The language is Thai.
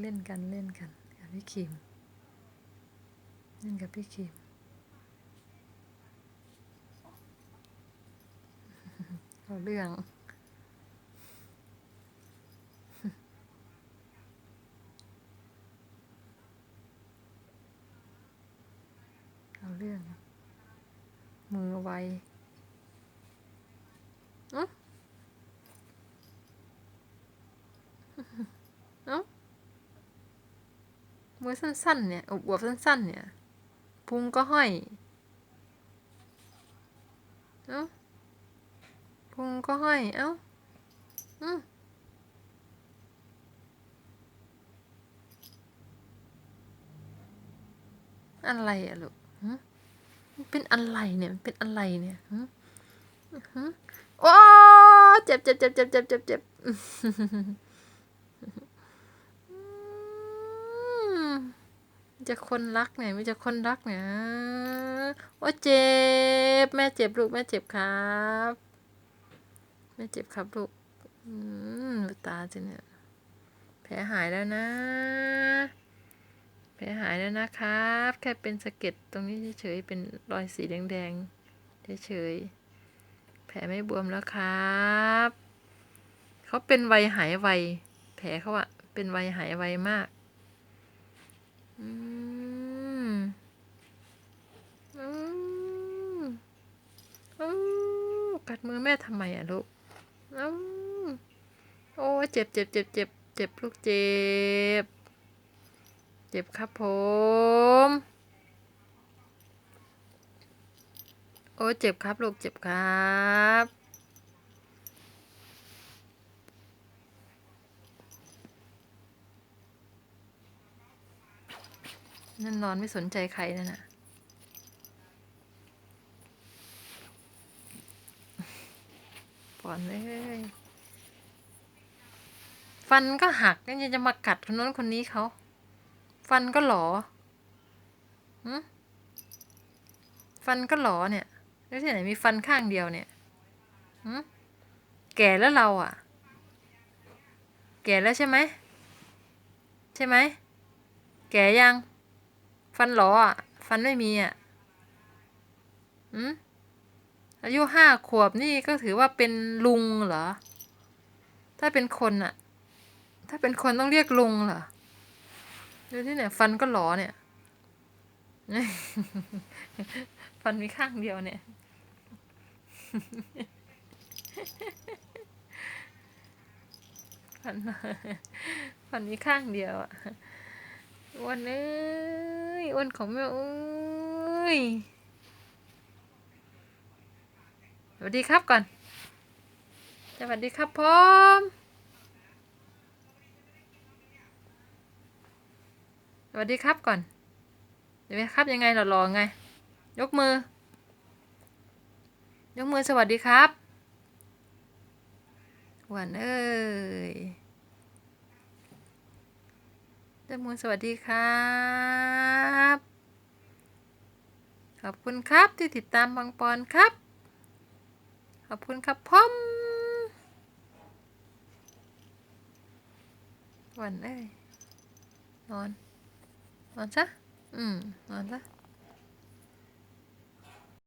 เล่นกันเล่นกันกับพี่คิมเล่นกับพี่คิมเอาเรื่องเอาเรื่อง มือไวเอ้าเอ้า มือสั้นๆ เนี่ยอวบสั้นๆ เนี่ยพุงก็ห้อยเอ้าพุงก็ห้อย เอ้าอืมอะไรอะลูกมันเป็นอะไรเนี่ย มันเป็นอะไรเนี่ยหึหึโอ้เจ็บเจ็บเจ็บเจ็บเจ็บเจ็บเจ็บอืม จะคนรักเนี่ยม่จะคนรักเนี่ยโอ้เจ็บ แม่เจ็บลูกแม่เจ็บครับแม่เจ็บครับลูกอืมตาสิเนี่ยแผลหายแล้วนะ แผลหายแล้วนะครับ แค่เป็นสะเก็ดตรงนี้เฉยๆเป็นรอยสีแดงๆเฉยๆแผลไม่บวมแล้วครับเขาเป็นไวหายไว แผลเขาอะเป็นไวหายไวมาก อืมอืมอืมกัดมือแม่ทำไมอะลูกอ้าโอ้เจ็บเจ็บเจ็บเจ็บเจ็บลูกเจ็บ เจ็บครับผม โอ้เจ็บครับลูกเจ็บครับ นั่นนอนไม่สนใจใครนั่นน่ะก่อนเลย ฟันก็หักยังจะมากัดคนนั้นคนนี้เขา ฟันก็หลอหฟันก็หลอเนี่ยแล้วที่ไหนมีฟันข้างเดียวเนี่ยแก่แล้วเราอะ แก่แล้วใช่ไหม ใช่ไหม แก่ยัง ฟันหลออะ ฟันไม่มีอะอืมอายุห้าขวบนี่ก็ถือว่าเป็นลุงเหรอ ถ้าเป็นคนอะ ถ้าเป็นคนต้องเรียกลุงเหรอ ดูที่เนี่ย ฟันก็หลอเนี่ย ฟันมีข้างเดียวเนี่ยฟันฟันมีข้างเดียวอะอ้วนเอ้ยอ้วนของแม่เอ้ยสวัสดีครับก่อน สวัสดีครับผมสวัสดีครับก่อนเดี๋ยวครับยังไงหล่อๆไง ยกมือ ยกมือสวัสดีครับหวานเอ้ยยกมือสวัสดีครับ อบคุณครับที่ติดตามบางปอนครับ ขอบคุณครับพ่อมวันเอ้ยนอน นอนซะ อืม นอนซะ